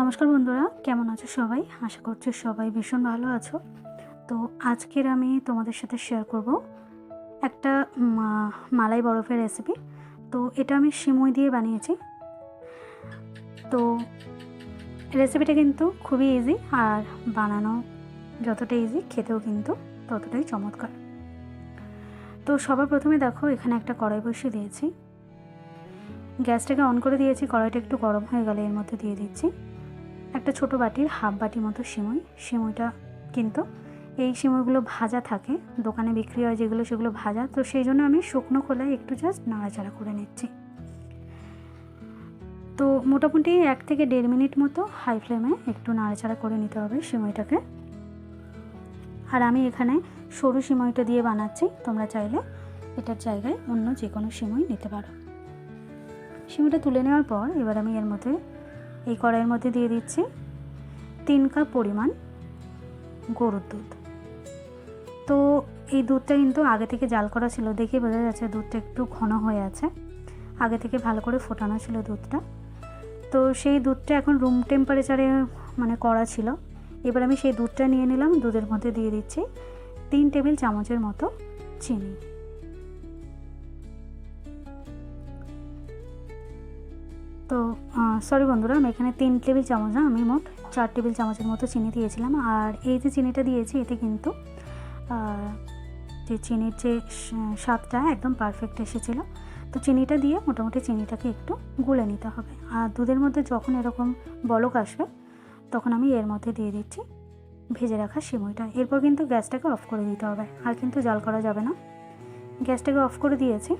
নমস্কার বন্ধুরা, কেমন আছো সবাই? আশা করছি সবাই ভীষণ ভালো আছো। তো আজকের আমি তোমাদের সাথে শেয়ার করব একটা মালাই বরফের রেসিপি তো এটা আমি সিমুই দিয়ে বানিয়েছি। তো রেসিপিটা কিন্তু খুবই ইজি আর বানানো যতটা ইজি খেতেও কিন্তু ততটাই চমৎকার। তো সবার প্রথমে দেখো, এখানে একটা কড়াই বসিয়ে দিয়েছি। গ্যাসটাকে অন করে দিয়েছি, কড়াইটা একটু গরম হয়ে গেলে এর মধ্যে দিয়ে দিচ্ছি। একটা ছোট বাটির হাফ বাটি মতো সিমুই। সিমুইটা কিন্তু এই সিমুইগুলো ভাজা থাকে, দোকানে বিক্রি হয় যেগুলো সেগুলো ভাজা। তো সেই জন্য আমি শুকনো খোলায় একটু জাস্ট নাড়াচাড়া করে নিচ্ছি। তো মোটামুটি এক থেকে দেড় মিনিট মতো হাই ফ্লেমে একটু নাড়াচাড়া করে নিতে হবে সিমুইটাকে। আর আমি এখানে সরু সিমুইটা দিয়ে বানাচ্ছি। তোমরা চাইলে এটার জায়গায় অন্য যে কোনো সিমুই নিতে পারো। সিমুইটা তুলে নেওয়ার পর এবার আমি এর মধ্যে এই কড়াইয়ের মধ্যে দিয়ে দিচ্ছি তিন কাপ পরিমাণ গরুর দুধ। তো এই দুধটা কিন্তু আগে থেকে জাল করা ছিল, দেখে বোঝা যাচ্ছে দুধটা একটু ঘন হয়ে আছে। আগে থেকে ভালো করে ফোটানো ছিল দুধটা। তো সেই দুধটা এখন রুম টেম্পারেচারে মানে করা ছিল। এবার আমি সেই দুধটা নিয়ে নিলাম, দুধের মধ্যে দিয়ে দিচ্ছি তিন টেবিল চামচের মতো চিনি। তো সরি বন্ধুরা, আমি এখানে তিন টেবিল চামচ না আমি মোট চার টেবিল চামচের মতো চিনি দিয়েছিলাম। আর এই যে চিনিটা দিয়েছি, এতে কিন্তু যে চিনির যে স্বাদটা একদম পারফেক্ট এসেছিল। তো চিনিটা দিয়ে মোটামুটি চিনিটাকে একটু গুলে নিতে হবে। আর দুধের মধ্যে যখন এরকম বলক আসবে, তখন আমি এর মধ্যে দিয়ে দিচ্ছি ভেজে রাখা সিমইটা। এরপর কিন্তু গ্যাসটাকে অফ করে দিতে হবে, আর কিন্তু জাল করা যাবে না। গ্যাসটাকে অফ করে দিয়েছি,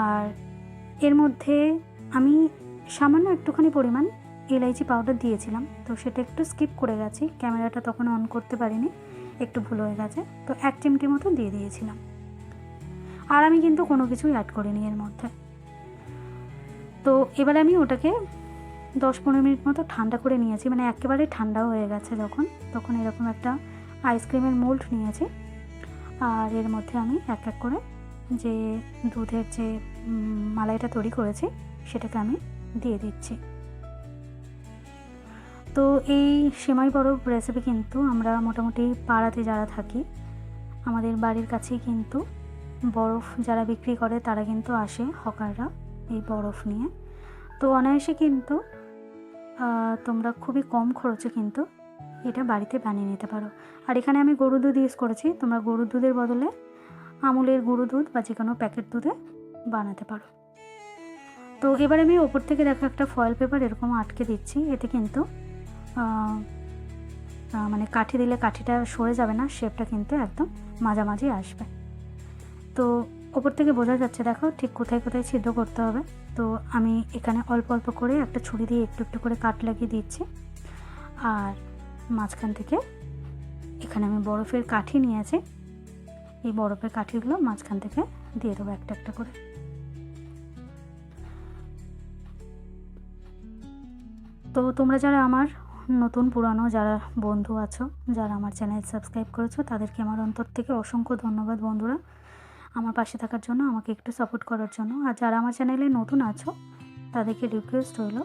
আর এর মধ্যে আমি সামান্য একটুখানি পরিমাণ এলাইচি পাউডার দিয়েছিলাম। তো সেটা একটু স্কিপ করে গেছি, ক্যামেরাটা তখন অন করতে পারিনি, একটু ভুল হয়ে গেছে। তো এক চিমটি মতো দিয়ে দিয়েছিলাম। আর আমি কিন্তু কোনো কিছুই অ্যাড করিনি এর মধ্যে। তো এবারে আমি ওটাকে দশ পনেরো মিনিট মতো ঠান্ডা করে নিয়েছি মানে একেবারে ঠান্ডা হয়ে গেছে যখন, তখন এরকম একটা আইসক্রিমের মোল্ড নিয়েছি। আর এর মধ্যে আমি এক এক করে যে দুধের যে মালাইটা তৈরি করেছি, সেটাকে আমি দিয়ে দিচ্ছি। তো এই সেমাই বরফ রেসিপি কিন্তু আমরা মোটামুটি পাড়াতে যারা থাকি, আমাদের বাড়ির কাছেই কিন্তু বরফ যারা বিক্রি করে তারা কিন্তু আসে হকাররা এই বরফ নিয়ে। তো অনায়াসে কিন্তু তোমরা খুবই কম খরচে কিন্তু এটা বাড়িতে বানিয়ে নিতে পারো। আর এখানে আমি গরু দুধ ইউজ করেছি, তোমরা গরুর দুধের বদলে আমুলের গরু দুধ বা যে কোনো প্যাকেট দুধে বানাতে পারো। তো এবার আমি ওপর থেকে দেখো একটা ফয়েল পেপার এরকম আটকে দিচ্ছি। এতে কিন্তু মানে কাঠি দিলে কাঠিটা সরে যাবে না শেপটা কিন্তু একদম মাঝামাঝি আসবে। তো ওপর থেকে বোঝা যাচ্ছে, দেখো ঠিক কোথায় কোথায় ছিদ্র করতে হবে। তো আমি এখানে অল্প অল্প করে একটা ছুরি দিয়ে একটু একটু করে কাট লাগিয়ে দিচ্ছি। আর মাঝখান থেকে এখানে আমি বরফের কাঠি নিয়েছি। এই বরফের কাঠিগুলো মাঝখান থেকে দিয়ে দেবো একটা একটা করে। তো তোমরা যারা আমার নতুন পুরানো যারা বন্ধু আছো, যারা আমার চ্যানেল সাবস্ক্রাইব করেছ, তাদেরকে আমার অন্তর থেকে অসংখ্য ধন্যবাদ বন্ধুরা। আমার পাশে থাকার জন্য, আমাকে একটু সাপোর্ট করার জন্য। আর যারা আমার চ্যানেলে নতুন আছো, তাদেরকে রিকোয়েস্ট রইল,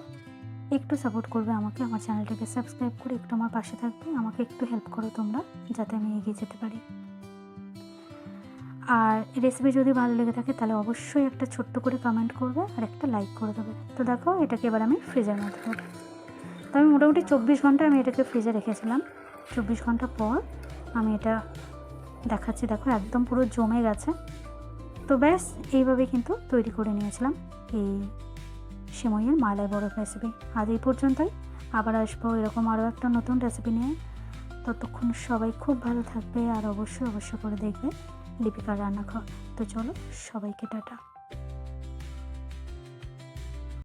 একটু সাপোর্ট করবে আমাকে, আমার চ্যানেলটাকে সাবস্ক্রাইব করে একটু আমার পাশে থাকবে, আমাকে একটু হেল্প করো তোমরা, যাতে আমি এগিয়ে যেতে পারি। আর রেসিপি যদি ভালো লেগে থাকে, তাহলে অবশ্যই একটা ছোট্ট করে কমেন্ট করবে আর একটা লাইক করে দেবে। তো দেখো, এটাকে এবার আমি ফ্রিজের মধ্যে তো আমি মোটামুটি চব্বিশ ঘণ্টা আমি এটাকে ফ্রিজে রেখেছিলাম। চব্বিশ ঘণ্টা পর আমি এটা দেখাচ্ছি, দেখো একদম পুরো জমে গেছে। তো ব্যাস, এইভাবে কিন্তু তৈরি করে নিয়েছিলাম এই সিমইয়ের মালাই বরফ রেসিপি আজ এই পর্যন্তই, আবার আসব এরকম আরও একটা নতুন রেসিপি নিয়ে। ততক্ষণ সবাই খুব ভালো থাকবে আর অবশ্যই অবশ্যই করে দেখবে লিপিকার রান্না রান্নাঘর। তো চলো সবাইকে টাটা।